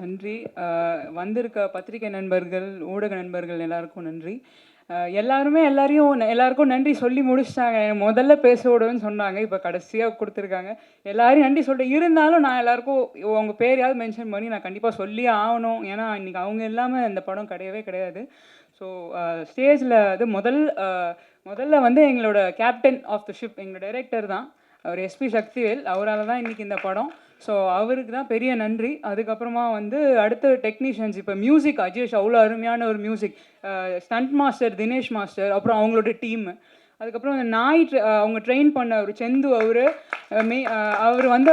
நன்றி. வந்திருக்க பத்திரிகை நண்பர்கள் ஊடக நண்பர்கள் எல்லாருக்கும் நன்றி. எல்லாருமே எல்லாரையும் எல்லாருக்கும் நன்றி சொல்லி முடிச்சிட்டாங்க. முதல்ல பேச விடுவேன்னு சொன்னாங்க இப்போ கடைசியாக கொடுத்துருக்காங்க. எல்லாரையும் நன்றி சொல்லிட்டு இருந்தாலும் நான் எல்லாருக்கும் உங்கள் பேரையாவது மென்ஷன் பண்ணி நான் கண்டிப்பாக சொல்லி ஆகணும். ஏன்னா இன்றைக்கி அவங்க இல்லாமல் இந்த படம் கிடையவே கிடையாது. ஸோ ஸ்டேஜில் அது முதல் முதல்ல வந்து எங்களோட கேப்டன் ஆஃப் த ஷிப் எங்களோட டைரக்டர் தான். அவர் எஸ்பி சக்திவேல் அவரால் தான் இன்றைக்கி இந்த படம் ஸோ அவருக்கு தான் பெரிய நன்றி. அதுக்கப்புறமா வந்து அடுத்த டெக்னீஷியன்ஸ் இப்போ மியூசிக் அஜேஷ் அவ்வளோ அருமையான ஒரு music stunt master Dinesh master அப்புறம் அவங்களோட டீம் அதுக்கப்புறம் அந்த நாய் அவங்க ட்ரெயின் பண்ண அவர் செந்து அவர் மே அவர் வந்து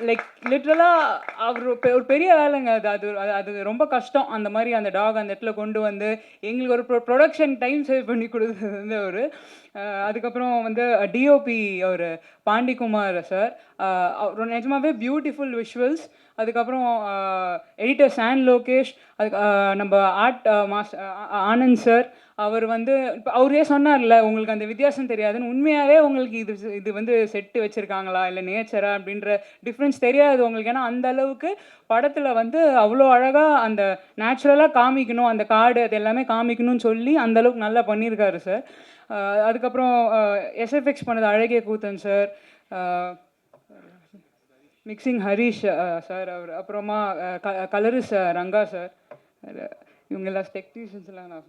லைக் லிட்ரலாக அவர் ஒரு பெ- ஒரு பெரிய வேலைங்க அது. அது அது- அது ரொம்ப கஷ்டம். அந்த மாதிரி அந்த டாக் அந்த இடத்துல கொண்டு வந்து எங்களுக்கு ஒரு ப்ரொ ப்ரொடக்ஷன் டைம் சேவ் பண்ணி கொடுத்தது வந்து அவர் அதுக்கப்புறம் வந்து டிஓபி அவர் பாண்டிகுமார் சார் அவர் நிஜமாவே பியூட்டிஃபுல் விஷுவல்ஸ் அதுக்கப்புறம் எடிட்டர் சான் லோகேஷ் அதுக்கு நம்ம ஆர்ட் மாஸ் ஆனந்த் சார் அவர் வந்து இப்போ அவரே சொன்னார்ல உங்களுக்கு அந்த வித்தியாசம் தெரியாதுன்னு. உண்மையாகவே உங்களுக்கு இது இது வந்து செட்டு வச்சுருக்காங்களா? இல்லை நேச்சரா? அப்படின்ற டிஃப்ரென்ஸ் தெரியாது உங்களுக்கு. ஏன்னா அந்த அளவுக்கு படத்தில் வந்து அவ்வளோ அழகாக அந்த நேச்சுரலாக காமிக்கணும். அந்த காடு அது எல்லாமே காமிக்கணும்னு சொல்லி அந்தளவுக்கு நல்லா பண்ணியிருக்காரு சார். அதுக்கப்புறம் எஸ்எஃப்எக்ஸ் பண்ணது அழகிய Koothan sir. Mixing Harish sir அவர். அப்புறமா க கலரிஸ் ரங்கா சார். இவங்க எல்லாம் டெக்னீஷியன்ஸ்லாம் நான்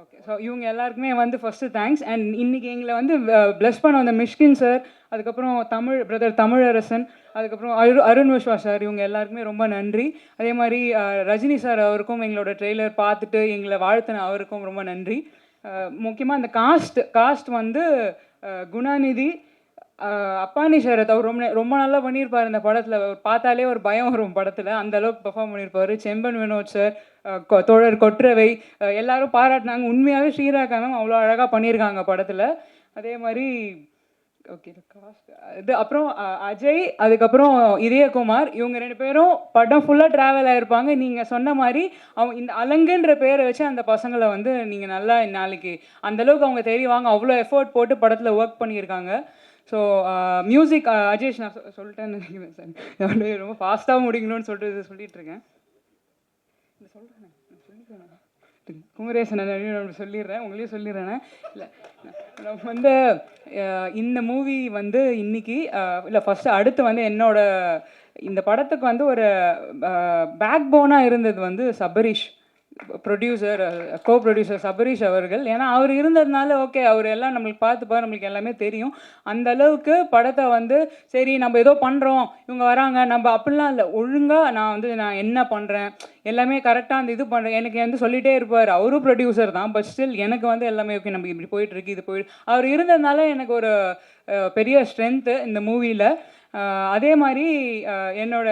ஓகே ஸோ இவங்க எல்லாருக்குமே வந்து ஃபஸ்ட்டு தேங்க்ஸ் அண்ட் இன்றைக்கி எங்களை வந்து uh, ப்ளஸ் பண்ண வந்த மிஷ்கின் சார் அதுக்கப்புறம் தமிழ் பிரதர் தமிழரசன் அதுக்கப்புறம் அரு அருண் விஸ்வா சார் இவங்க எல்லாருக்குமே ரொம்ப நன்றி. அதே மாதிரி uh, ரஜினி சார் அவருக்கும் எங்களோட ட்ரெய்லர் பார்த்துட்டு எங்களை வாழ்த்தின அவருக்கும் ரொம்ப நன்றி. Uh, முக்கியமாக அந்த காஸ்ட் காஸ்ட் வந்து குணாநிதி அப்பானி ஷரத் அவர் ரொம்ப ரொம்ப நல்லா பண்ணியிருப்பார் இந்த படத்தில். பார்த்தாலே ஒரு பயம் வரும் படத்தில். அந்த அளவுக்கு பெர்ஃபார்ம் பண்ணியிருப்பார் செம்பன் வினோத் சார் கொ- தோழர் கொற்றவை எல்லாரும் பாராட்டினாங்க. உண்மையாகவே ஸ்ரீராகா மேம் அவ்வளோ அழகாக பண்ணியிருக்காங்க படத்தில். அதே மாதிரி ஓகே காஸ்ட் இது அப்புறம் அஜய் அதுக்கப்புறம் இதயகுமார் இவங்க ரெண்டு பேரும் படம் ஃபுல்லாக ட்ராவல் ஆகிருப்பாங்க நீங்கள் சொன்ன மாதிரி அவங்க இந்த அலங்குன்ற பேரை வச்சு அந்த பசங்களை வந்து நீங்கள் நல்லா நாளைக்கு அந்தளவுக்கு அவங்க தெரிவாங்க அவ்வளோ எஃபோர்ட் போட்டு படத்தில் ஒர்க் பண்ணியிருக்காங்க. ஸோ மியூசிக் அஜேஷ் நான் சொ- சொல்லிட்டேன்னு நினைக்கிறேன் சார் அப்படியே ரொம்ப ஃபாஸ்ட்டாக முடிக்கணும்னு சொல்லிட்டு சொல்லிட்டு இருக்கேன். சொல்கிறேன் குமரேசன் நான் சொல்லிடுறேன் உங்களையும் சொல்லிடுறேன். இல்லை நம்ம வந்து இந்த மூவி வந்து இன்னைக்கு இல்லை ஃபஸ்ட்டு அடுத்து வந்து என்னோட இந்த படத்துக்கு வந்து ஒரு பேக் போனாக இருந்தது வந்து Sabarish. Producer co producer Sabarish அவர்கள். ஏன்னா அவர் இருந்ததுனால ஓகே அவர் எல்லாம் நம்மளுக்கு பார்த்துப்பார் நம்மளுக்கு எல்லாமே தெரியும். அந்த அளவுக்கு படத்தை வந்து சரி நம்ம ஏதோ பண்ணுறோம் இவங்க வராங்க நம்ம அப்படிலாம் இல்லை. ஒழுங்காக நான் வந்து நான் என்ன பண்ணுறேன் எல்லாமே கரெக்டாக அந்த இது பண்ணுறேன் எனக்கு வந்து சொல்லிகிட்டே இருப்பார். அவரும் ப்ரொடியூசர் தான் பட் ஸ்டில் எனக்கு வந்து எல்லாமே ஓகே நம்ம இப்படி போயிட்டுருக்கு இது போயிட்டு அவர் இருந்ததுனால எனக்கு ஒரு பெரிய ஸ்ட்ரென்த்து இந்த மூவியில் அதே மாதிரி என்னோட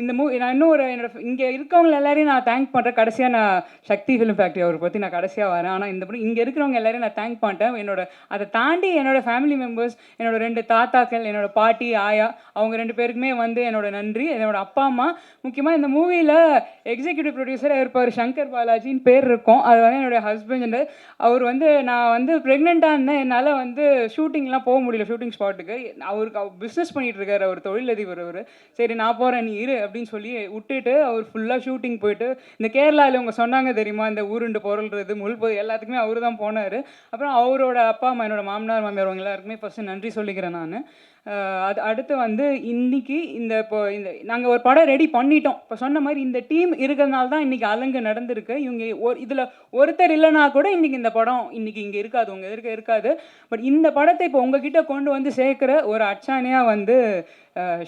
இந்த மூவி நான் இன்னும் ஒரு என்னோட இங்கே இருக்கவங்க எல்லாரையும் நான் தேங்க் பண்ணுறேன் கடைசியாக நான் சக்தி ஃபிலிம் ஃபேக்ட்ரி அவரை பற்றி நான் கடைசியாக வரேன். ஆனால் இந்த படம் இங்கே இருக்கிறவங்க எல்லாரையும் நான் தேங்க் பண்ணிட்டேன் என்னோட அதை தாண்டி என்னோட ஃபேமிலி மெம்பர்ஸ் என்னோட ரெண்டு தாத்தாக்கள் என்னோட பாட்டி ஆயா அவங்க ரெண்டு பேருக்குமே வந்து என்னோட நன்றி. என்னோட அப்பா அம்மா முக்கியமாக இந்த மூவியில் எக்ஸிக்யூட்டிவ் ப்ரொடியூசராக இருப்பார் சங்கர் பாலாஜின்னு பேர் இருக்கும். அது வந்து என்னோட ஹஸ்பண்ட் அவர் வந்து நான் வந்து ப்ரெக்னெண்ட்டாக இருந்தேன். என்னால் வந்து ஷூட்டிங்லாம் போக முடியல ஷூட்டிங் ஸ்பாட்டுக்கு அவருக்கு அவர் பிஸ்னஸ் பண்ணிகிட்டு இருக்காரு. அவர் தொழிலதிபர் அவர். சரி நான் போகிறேன் நீ இரு அப்படின்னு சொல்லி விட்டுட்டு அவர் ஃபுல்லாக ஷூட்டிங் போயிட்டு இந்த கேரளாவில் இவங்க சொன்னாங்க தெரியுமா? இந்த ஊருண்டு பொருள்றது முள் பொ- எல்லாத்துக்குமே அவர் தான் போனார். அப்புறம் அவரோட அப்பா அம்மா என்னோட மாமனார் மாமியார் அவங்க எல்லாருக்குமே ஃபஸ்ட்டு நன்றி சொல்லிக்கிறேன் நான். அது அடுத்து வந்து இன்னைக்கு இந்த இப்போ இந்த நாங்கள் ஒரு படம் ரெடி பண்ணிட்டோம். இப்போ சொன்ன மாதிரி இந்த டீம் இருக்கிறதுனால தான் இன்றைக்கி அலங்கு நடந்திருக்கு. இவங்க ஒரு இதில் ஒருத்தர் இல்லைனா கூட இன்றைக்கி இந்த படம் இன்றைக்கி இங்கே இருக்காது உங்கள் எதிர்க்க இருக்காது. பட் இந்த படத்தை இப்போ உங்ககிட்ட கொண்டு வந்து சேர்க்குற ஒரு அச்சானையாக வந்து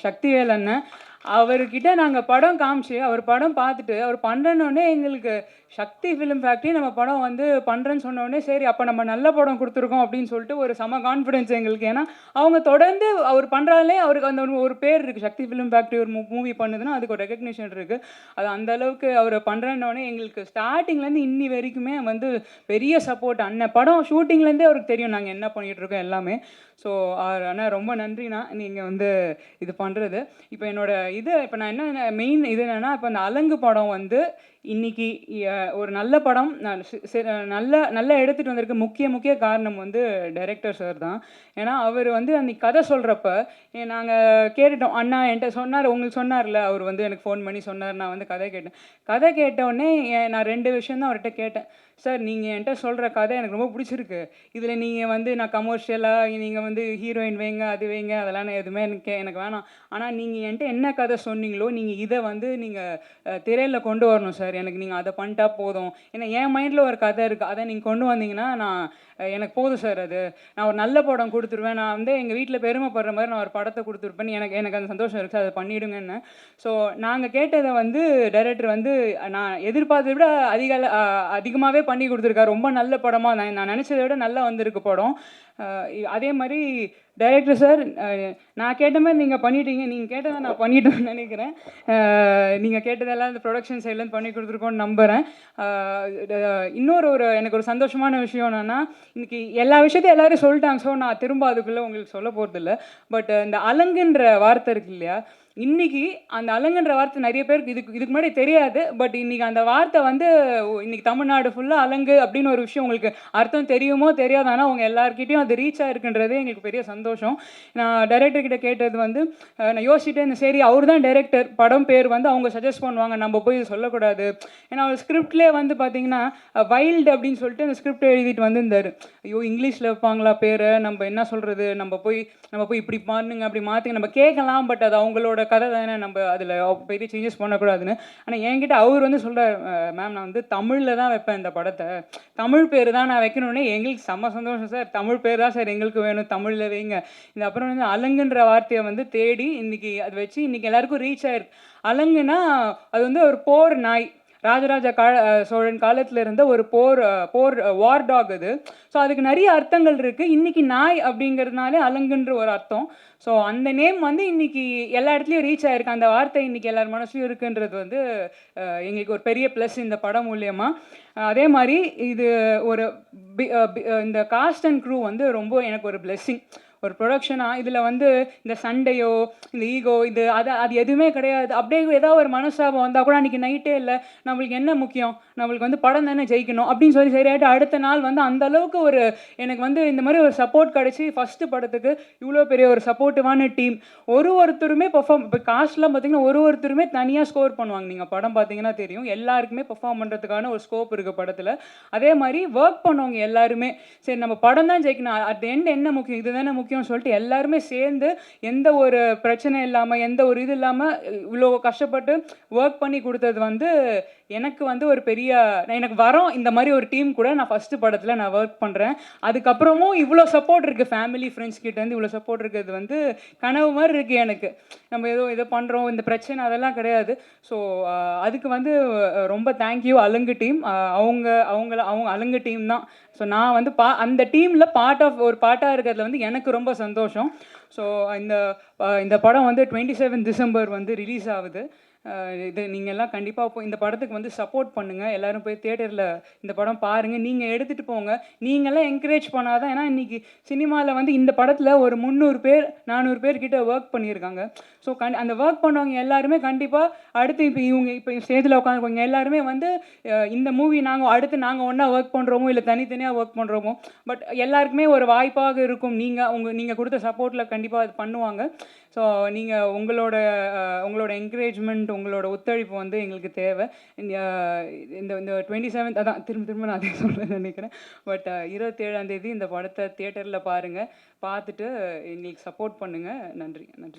சக்திவேல் அண்ணன். அவர்கிட்ட நாங்கள் படம் காமிச்சு அவர் படம் பார்த்துட்டு அவர் பண்ணுறனோடனே எங்களுக்கு சக்தி ஃபிலிம் ஃபேக்ட்ரி நம்ம படம் வந்து பண்ணுறேன்னு சொன்னோடனே சரி அப்போ நம்ம நல்ல படம் கொடுத்துருக்கோம் அப்படின்னு சொல்லிட்டு ஒரு செம கான்ஃபிடென்ஸ் எங்களுக்கு. ஏன்னா அவங்க தொடர்ந்து அவர் பண்ணுறாலே அவருக்கு அந்த ஒரு- பேர் இருக்குது சக்தி ஃபிலிம் ஃபேக்ட்ரி ஒரு மூவி பண்ணுதுன்னா அதுக்கு ஒரு ரெகக்னிஷன் இருக்குது அது அந்த அளவுக்கு அவர் பண்ணுறேன்னொடனே எங்களுக்கு ஸ்டார்டிங்லேருந்து இன்னி வரைக்குமே வந்து பெரிய சப்போர்ட் அண்ணன் படம் ஷூட்டிங்லேருந்தே அவருக்கு தெரியும் நாங்கள் என்ன பண்ணிகிட்ருக்கோம் எல்லாமே. ஸோ ஆனால் ரொம்ப நன்றிண்ணா. நீங்கள் வந்து இது பண்ணுறது இப்போ என்னோடய இது இப்போ நான் என்ன மெயின் இது என்னென்னா இப்போ இந்த அலங்கு படம் வந்து இன்றைக்கி ஒரு நல்ல படம் நல்ல நல்லா எடுத்துகிட்டு வந்திருக்க முக்கிய முக்கிய காரணம் வந்து டைரக்டர் சார் தான். ஏன்னா அவர் வந்து அந்த கதை சொல்கிறப்ப நாங்கள் கேட்டுட்டோம். அண்ணா என்கிட்ட சொன்னார் உங்களுக்கு சொன்னார்ல அவர் வந்து எனக்கு ஃபோன் பண்ணி சொன்னார் நான் வந்து கதை கேட்டேன். கதை கேட்டவுடனே நான் ரெண்டு விஷயம் தான் அவர்கிட்ட கேட்டேன். சார் நீங்கள் என்கிட்ட சொல்கிற கதை எனக்கு ரொம்ப பிடிச்சிருக்கு. இதில் நீங்கள் வந்து நான் கமர்ஷியலாக நீங்கள் வந்து ஹீரோயின் வைங்க அது வைங்க அதெல்லாம் நான் எதுவுமே எனக்கு எனக்கு வேணாம். ஆனால் நீங்கள் என்கிட்ட என்ன கதை சொன்னீங்களோ நீங்கள் இதை வந்து நீங்கள் திரையில் கொண்டு வரணும் சார் சார் எனக்கு நீங்கள் அதை பண்ணிட்டா போதும். ஏன்னா என் மைண்டில் ஒரு கதை இருக்குது அதை நீங்கள் கொண்டு வந்தீங்கன்னா நான் எனக்கு போதும் சார் அது. நான் ஒரு நல்ல படம் கொடுத்துருவேன். நான் வந்து எங்கள் வீட்டில் பெருமைப்படுற மாதிரி நான் ஒரு படத்தை கொடுத்துருப்பேன். எனக்கு எனக்கு அந்த சந்தோஷம் இருக்குது அதை பண்ணிவிடுங்கன்னு ஸோ நாங்கள் கேட்டதை வந்து டைரக்டர் வந்து நான் எதிர்பார்த்ததை விட அதிக அதிகமாகவே பண்ணி கொடுத்துருக்காரு. ரொம்ப நல்ல படமாக நான் நான் நினச்சதை விட நல்லா வந்திருக்கு படம். அதே மாதிரி டைரக்டர் சார் நான் கேட்ட மாதிரி நீங்கள் பண்ணிட்டீங்க. நீங்கள் கேட்டதை நான் பண்ணிட்டோன்னு நினைக்கிறேன். நீங்கள் கேட்டதெல்லாம் இந்த ப்ரொடக்ஷன் சைட்லேருந்து பண்ணி கொடுத்துருக்கோன்னு நம்புகிறேன் இன்னொரு ஒரு எனக்கு ஒரு சந்தோஷமான விஷயம் என்னென்னா இன்றைக்கி எல்லா விஷயத்தையும் எல்லோரும் சொல்லிட்டாங்க. ஸோ நான் திரும்ப அதுக்குள்ளே உங்களுக்கு சொல்ல போகிறதில்ல பட் இந்த அலங்குன்ற வார்த்தை இருக்கு இல்லையா? இன்னைக்கு அந்த அலங்குன்ற வார்த்தை நிறைய பேருக்கு இதுக்கு இதுக்கு முன்னாடி தெரியாது பட் இன்னைக்கு அந்த வார்த்தை வந்து இன்னைக்கு தமிழ்நாடு ஃபுல்லாக அலங்கு அப்படின்னு ஒரு விஷயம் உங்களுக்கு அர்த்தம் தெரியுமோ தெரியாது ஆனால் அவங்க எல்லாருக்கிட்டையும் அது ரீச் ஆயிருக்குன்றதே எங்களுக்கு பெரிய சந்தோஷம். நான் டைரக்டர் கிட்ட கேட்டது வந்து நான் யோசிச்சுட்டே இருந்தேன் சரி அவர் தான் டைரக்டர் படம் பேர் வந்து அவங்க சஜஸ்ட் பண்ணுவாங்க நம்ம போய் சொல்லக்கூடாது. ஏன்னா அவர் ஸ்கிரிப்ட்லேயே வந்து பார்த்தீங்கன்னா வைல்டு அப்படின்னு சொல்லிட்டு அந்த ஸ்கிரிப்ட் எழுதிட்டு வந்திருந்தார். ஐயோ இங்கிலீஷில் வைப்பாங்களா பேரை நம்ம என்ன சொல்கிறது நம்ம போய் நம்ம போய் இப்படி பண்ணுங்க அப்படி மாற்றுங்க நம்ம கேட்கலாம் பட் அது அவங்களோட கதை தானே நம்ம அதில் பெரிய சேஞ்சஸ் பண்ணக்கூடாதுன்னு. ஆனால் என்கிட்ட அவர் வந்து சொல்கிறார் மேம் நான் வந்து தமிழில் தான் வைப்பேன் இந்த படத்தை. தமிழ் பேர் தான் நான் வைக்கணுன்னே எங்களுக்கு செம்ம சந்தோஷம் சார். தமிழ் பேர் தான் சார் எங்களுக்கு வேணும். தமிழில் வைங்க. இந்த அப்புறம் வந்து அலங்குன்ற வார்த்தையை வந்து தேடி இன்றைக்கி அதை வச்சு இன்றைக்கி எல்லாருக்கும் ரீச் ஆயிருக்கு. அலங்குனா அது வந்து ஒரு போர் நாய். ராஜராஜ கா சோழன் காலத்துல இருந்த ஒரு போர் போர் வார் டாக் அது. ஸோ அதுக்கு நிறைய அர்த்தங்கள் இருக்கு. இன்னைக்கு நாய் அப்படிங்கிறதுனாலே அலங்குன்ற ஒரு அர்த்தம். ஸோ அந்த நேம் வந்து இன்னைக்கு எல்லா இடத்துலையும் ரீச் ஆயிருக்கு. அந்த வார்த்தை இன்னைக்கு எல்லார் மனசுலையும் இருக்குன்றது வந்து எங்களுக்கு ஒரு பெரிய ப்ளஸ் இந்த படம் மூலியமா. அதே மாதிரி இது ஒரு இந்த காஸ்ட் அண்ட் க்ரூ வந்து ரொம்ப எனக்கு ஒரு பிளெஸ்ஸிங் ஒரு ப்ரொடக்ஷனாக இதில் வந்து இந்த சண்டையோ இந்த ஈகோ இது அது அது எதுவுமே கிடையாது. அப்படியே ஏதாவது ஒரு மனசாபம் வந்தால் கூட அன்றைக்கி நைட்டே இல்லை நம்மளுக்கு என்ன முக்கியம்? நம்மளுக்கு வந்து படம் தானே ஜெயிக்கணும்? அப்படின்னு சொல்லி சரியாயிட்டு அடுத்த நாள் வந்து அந்த அளவுக்கு ஒரு எனக்கு வந்து இந்த மாதிரி ஒரு சப்போர்ட் கிடச்சி ஃபஸ்ட்டு படத்துக்கு இவ்வளோ பெரிய ஒரு சப்போர்ட்டிவான டீம் ஒரு ஒருத்தருமே பெர்ஃபார்ம் இப்போ காஸ்ட்லாம் பார்த்தீங்கன்னா ஒரு ஒருத்தருமே தனியாக ஸ்கோர் பண்ணுவாங்க. நீங்கள் படம் பார்த்தீங்கன்னா தெரியும். எல்லாருக்குமே பெர்ஃபார்ம் பண்ணுறதுக்கான ஒரு ஸ்கோப் இருக்குது படத்தில். அதே மாதிரி ஒர்க் பண்ணவங்க எல்லாருமே. சரி நம்ம படம் தான் ஜெயிக்கணும். அட் எண்ட் என்ன முக்கியம்? இதுதானே முக்கியம்னு சொல்லிட்டு எல்லாருமே சேர்ந்து எந்த ஒரு பிரச்சனை இல்லாமல் எந்த ஒரு இது இல்லாமல் இவ்வளோ கஷ்டப்பட்டு ஒர்க் பண்ணி கொடுத்தது வந்து எனக்கு வந்து ஒரு பெரிய நான் எனக்கு வரோம். இந்த மாதிரி ஒரு டீம் கூட நான் ஃபஸ்ட்டு படத்தில் நான் ஒர்க் பண்ணுறேன் அதுக்கப்புறமும் இவ்வளோ சப்போர்ட் இருக்குது ஃபேமிலி ஃப்ரெண்ட்ஸ் கிட்டேருந்து இவ்வளோ சப்போர்ட் இருக்கிறது வந்து கனவு மாதிரி இருக்குது எனக்கு. நம்ம ஏதோ இதை பண்ணுறோம் இந்த பிரச்சனை அதெல்லாம் கிடையாது. ஸோ அதுக்கு வந்து ரொம்ப தேங்க்யூ அலுங்கு டீம் அவங்க அவங்கள அவங்க அலுங்கு டீம் தான். ஸோ நான் வந்து பா அந்த டீமில் பார்ட் ஆஃப் ஒரு பார்ட்டாக இருக்கிறதுல வந்து எனக்கு ரொம்ப சந்தோஷம். ஸோ இந்த இந்த படம் வந்து டுவெண்ட்டி செவன் டிசம்பர் வந்து ரிலீஸ் ஆகுது. இது நீங்கள் எல்லாம் கண்டிப்பாக போய் இந்த படத்துக்கு வந்து சப்போர்ட் பண்ணுங்கள் எல்லோரும் போய் தேட்டரில் இந்த படம் பாருங்கள் நீங்கள் எடுத்துகிட்டு போங்க. நீங்களாம் என்கரேஜ் பண்ணாதான் ஏன்னா இன்றைக்கி சினிமாவில் வந்து இந்த படத்தில் ஒரு முந்நூறு பேர் நானூறு பேர் கிட்ட ஒர்க் பண்ணியிருக்காங்க. ஸோ கண் அந்த ஒர்க் பண்ணவங்க எல்லாருமே கண்டிப்பாக அடுத்து இப்போ இவங்க இப்போ ஸ்டேஜில் உட்காந்துருக்கவங்க எல்லாருமே வந்து இந்த மூவி நாங்கள் அடுத்து நாங்கள் ஒன்றா ஒர்க் பண்ணுறோமோ இல்லை தனித்தனியாக ஒர்க் பண்ணுறோமோ பட் எல்லாருக்குமே ஒரு வாய்ப்பாக இருக்கும். நீங்கள் உங்கள் நீங்கள் கொடுத்த சப்போர்ட்டில் கண்டிப்பாக அது பண்ணுவாங்க. ஸோ நீங்கள் உங்களோட உங்களோட என்கரேஜ்மெண்ட் உங்களோட ஒத்துழைப்பு வந்து எங்களுக்கு தேவை. இந்த இந்த டுவெண்ட்டி செவன்த் அதான் திரும்ப திரும்ப நான் அதே சொல்கிறேன் நினைக்கிறேன். பட் uh, இருபத்தேழாந்தேதி இந்த படத்தை தியேட்டரில் பாருங்கள் பார்த்துட்டு எங்களுக்கு சப்போர்ட் பண்ணுங்கள் நன்றி நன்றி.